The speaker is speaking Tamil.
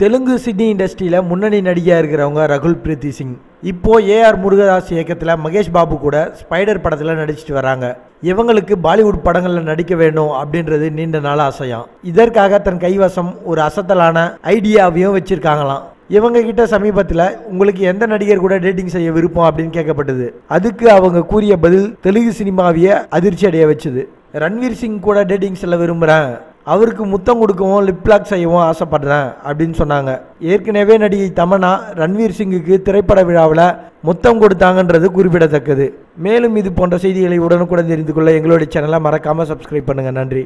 தெலுங்கு சிட்னி இண்டஸ்ட்ரியில் முன்னணி நடிகையாக இருக்கிறவங்க ரகுல் பிரீத்தி சிங். இப்போ ஏஆர் முருகதாஸ் இயக்கத்தில் மகேஷ் பாபு கூட ஸ்பைடர் படத்தில் நடிச்சிட்டு வராங்க. இவங்களுக்கு பாலிவுட் படங்களில் நடிக்க வேணும் அப்படின்றது நீண்ட நாள் ஆசையாம். இதற்காக தன் கைவசம் ஒரு அசத்தலான ஐடியாவையும் வச்சுருக்காங்களாம். இவங்க கிட்ட சமீபத்தில் உங்களுக்கு எந்த நடிகர் கூட டேட்டிங் செய்ய விருப்பம் அப்படின்னு கேட்கப்பட்டது. அதுக்கு அவங்க கூறிய பதில் தெலுங்கு சினிமாவையே அதிர்ச்சி அடைய வச்சுது. ரன்வீர் சிங் கூட டேட்டிங் செல்ல விரும்புகிறேன் அவருக்கு முத்தம் கொடுக்கவும் லிப்லாக் செய்யவும் ஆசைப்படுறேன் அப்படின்னு சொன்னாங்க. ஏற்கனவே நடிகை தமன்னா ரன்வீர் சிங்குக்கு திரைப்பட விழாவில் முத்தம் கொடுத்தாங்கன்றது குறிப்பிடத்தக்கது. மேலும் இது போன்ற செய்திகளை உடனுக்குடன் தெரிந்து கொள்ள எங்களுடைய சேனலை மறக்காமல் சப்ஸ்கிரைப் பண்ணுங்கள் நன்றி.